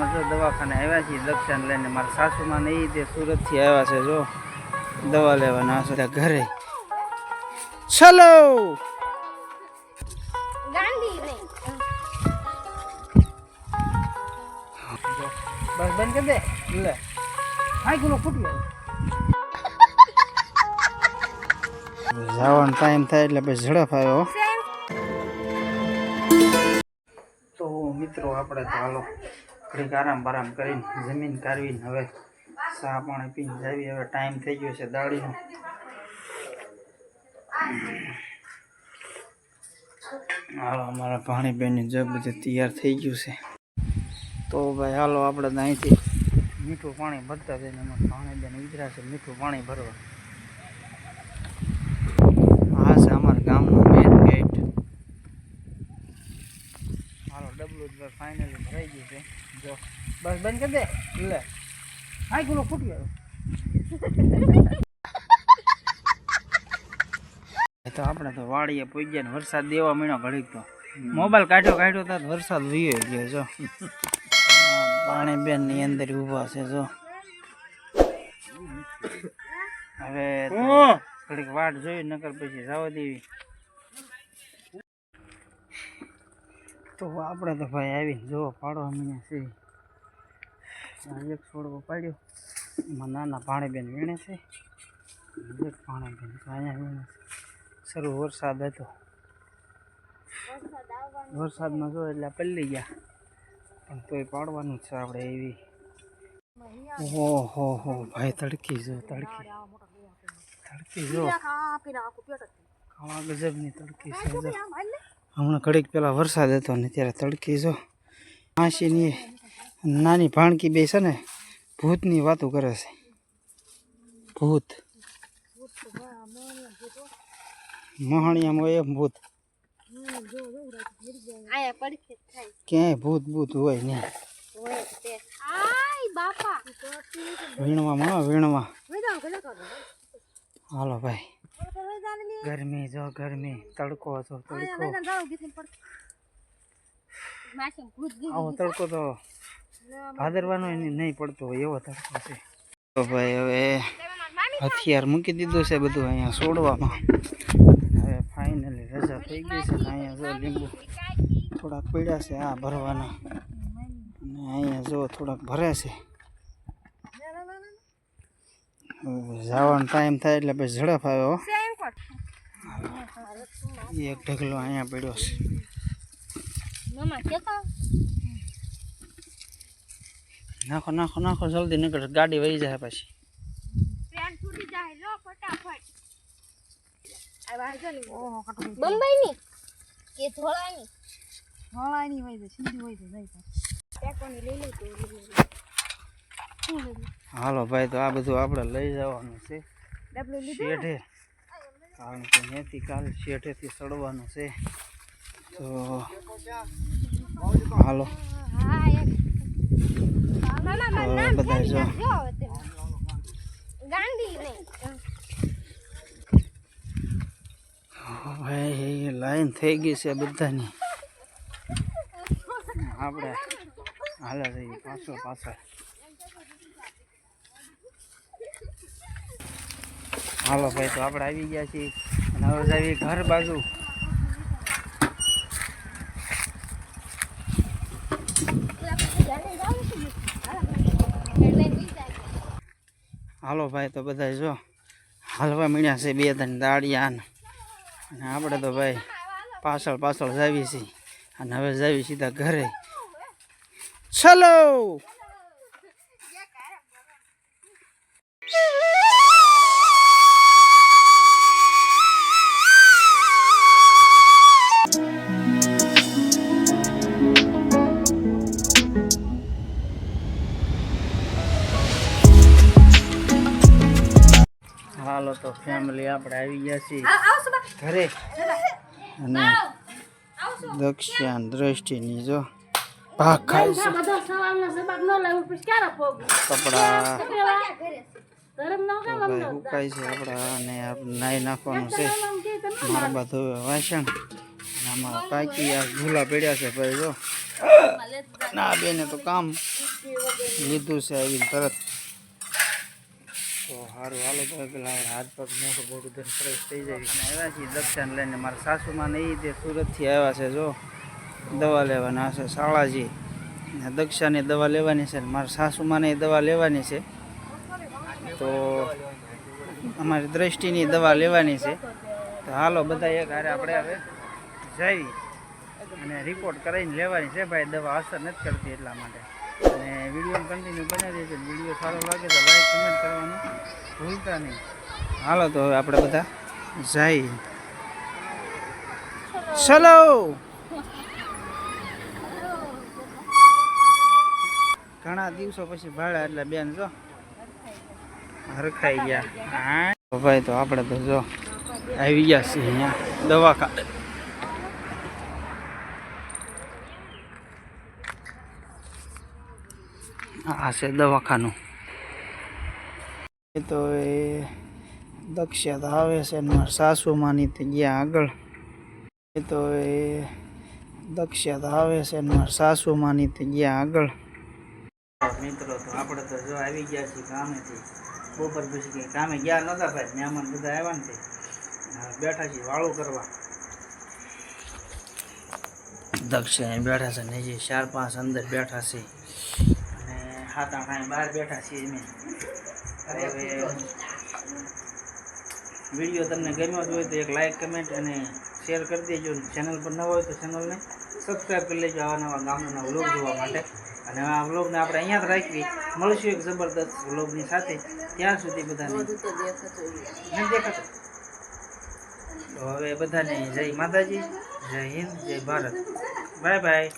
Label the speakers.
Speaker 1: દવાખાને આવ્યા છીએ દક્ષાને લઈને મારા સાસુમાં ને એ તે સુરતથી આવ્યા છે જો દવા લેવાના હશે ઘરે. ચલો! બસ બંધ કરી દે. લે. હાઈ કિલો ફૂટ્યો જવાનો ટાઈમ થાય એટલે પછી ઝડપ આવ્યો. તો મિત્રો આપણે તો હાલો ઘડીક આરામ બારામ કરીને જમીન કાઢવીને હવે ચા પાણી પીને જાવી. હવે ટાઈમ થઈ ગયો છે દાળીનો. હાલો, અમારા પાણી બેની જો બધું તૈયાર થઈ ગયું છે. તો ભાઈ, હાલો, આપણે અહીંથી મીઠું પાણી ભરતા જઈને અમારા પાણી બેન ઉતર્યા છે મીઠું પાણી ભરવા આ છે અમારા ગામનો મેન ગેટ હાલો ફાઇનલી ભરાઈ ગયું છે. જો બસ બંધ કરી દે. લે. હા ગુલો ફૂટી ગયો તો આપણે તો વાડીએ પહોંચ્યા ને વરસાદ દેવા મહિનો ઘડીક તો. મોબાઈલ કાઢ્યો કાઢ્યો તો વરસાદ વીયો ગયો જો. પાણી બેનની અંદર ઊભા છે જો. હવે ઘડીક વાટ જોઈ નકર પછી જવા દેવી. તો આપણે તો ભાઈ આવીને જોવો પાડવા મને છે. એક છોડવો પાડ્યો. એમાં નાના ભાણેબેન વીણે છે. એક ભાણેબેન અહીંયા વીણે છે. શરૂ વરસાદ હતો. વરસાદમાં જો એટલે પલ્લી ગયા. પણ તોય પાડવાનું છે આપણે એવી. ઓહો હો ભાઈ તડકી જો તડકી. તડકી જો. કાળા ગજબની તડકી છે હમણાં ઘડીક પેલા વરસાદ હતો ને ત્યારે તડકી જો. માસીની નાની ભાણકી બે છે ને ભૂતની વાતો કરે છે. ભૂત. મહાણિયામાં એમ ભૂત. ક્યાંય ભૂત ભૂત હોય નહીં.
Speaker 2: હોય તે.
Speaker 1: વીણવામાં વીણવા. હાલો ભાઈ.
Speaker 2: ને
Speaker 1: ગરમી જો ગરમી. તડકો જો તડકો. આવો તડકો તો ભાદરવાનો નહીં પડતો હોય એવો તડકો છે. તો ભાઈ હવે હથિયાર મૂકી દીધું છે બધું અહીંયા છોડવામાં હવે ફાઇનલી રજા થઈ ગઈ છે ને અહીંયા જો લીંબુ થોડાક પડ્યા છે આ ભરવાના. અને અહીંયા જો થોડાક ભરે છે હવે જવાનો ટાઈમ થાય એટલે પછી ઝડપ આવ્યો એક ઢગલો અહીંયા પડ્યો છે. નાખો નાખો નાખો જલ્દી નીકળ. ગાડી વહી જાય પછી.
Speaker 2: પેન છૂટી જાય. લો ફટાફટ. આ બહાર જો ને. ઓહો બંબઈ ની કે ધોળાની? ધોળાની હોય છે સીધી હોય તો
Speaker 1: હાલો ભાઈ તો આ બધું આપણે લઈ જવાનું છે. શેઠે કારણ કે અહીંયાથી કાલ શેઠેથી સડવાનું છે. તો હાલો. બધા જો. ભાઈ લાઈન થઈ ગઈ છે બધાની. આપણે હાલે જઈએ પાછો પાછળ. હાલો ભાઈ, તો આપણે આવી ગયા છીએ. અને હવે જઈએ ઘર બાજુ. હાલો ભાઈ, તો બધા જો હાલવા મળ્યા છે બે ત્રણ દાળિયા અને આપણે તો ભાઈ પાછળ પાછળ જાવી છીએ. અને હવે જાવી સીધા ઘરે. ચલો! હાલો તો ફેમિલી આપણે આવી ગયા છીએ. ઘરે. અને દક્ષિણ દ્રષ્ટિની જો ભાગ ખાય છે.
Speaker 2: બધા સવારના સબાક ન લાવું પછી ક્યારે પોગું
Speaker 1: કપડા. હુકાય છે આપણા અને નાહી નાખવાનું છે. મારા બધું વાસણ. આમાં પાકી આ ઝૂલા પડ્યા છે ભાઈ જો. ના બેને તો કામ લીધું છે આવી તરત. તો સારું હાલો તો પેલા હાથ પગ મોટું મોટું ધન ફ્રેશ થઈ જાય. આવ્યા છીએ દક્ષાને લઈને. મારા સાસુમાં ને એ તે સુરતથી આવ્યા છે, જો, દવા લેવાના છે, શાળાજી. દક્ષાની દવા લેવાની છે મારા સાસુમાને દવા લેવાની છે. તો અમારી દ્રષ્ટિની દવા લેવાની છે. તો હાલો, બધા એક હારે આપણે હવે જઈ અને રિપોર્ટ કરાવીને લેવાની છે. ભાઈ, દવા અસર નથી કરતી એટલા માટે. અને વીડિયો કન્ટિન્યુ બનાવી દેજો. વીડિયો સારો લાગે તો લાઈક કમેન્ટ કરવાનું ભૂલતા નહીં. હાલો તો હવે આપણે બધા જાય ચલો. ઘણા દિવસો પછી ભાડા એટલે બેન જો હરખાઈ ગયા. હા. ભાઈ તો આપણે તો જો આવી ગયા છીએ અહીંયા દવાખાને. આ છે દવાખાનું. એ તો એ દક્ષા આવે છે ને મારા સાસુમાની તે ગયા આગળ. એ તો એ દક્ષા આવે છે મારા સાસુમાની તે ગયા આગળ. મિત્રો તો આપણે તો જો આવી ગયા છીએ કામેથી બપોર પછી કંઈ કામે ગયા નહોતા ભાઈ મહેમાન બધા આવ્યા ને બેઠા છીએ વાળું કરવા. દક્ષિણ બેઠા છે ને જે ચાર પાંચ અંદર બેઠા છે. સાત આઠ બહાર બેઠા છીએ અમે. હવે વીડિયો તમને ગમ્યો જ હોય તો એક લાઇક કમેન્ટ અને શેર કરી દેજો. ચેનલ પર ન હોય તો ચેનલને સબસ્ક્રાઈબ કરી લેજો આવા નવા ગામના વ્લોગ જોવા માટે. અને આ વ્લોગને આપણે અહીંયા જ રાખવી મળશું એક જબરદસ્ત વ્લોગની સાથે. ત્યાં સુધી બધાને દેખાતો તો હવે બધાને જય માતાજી જય હિન્દ જય ભારત. Bye bye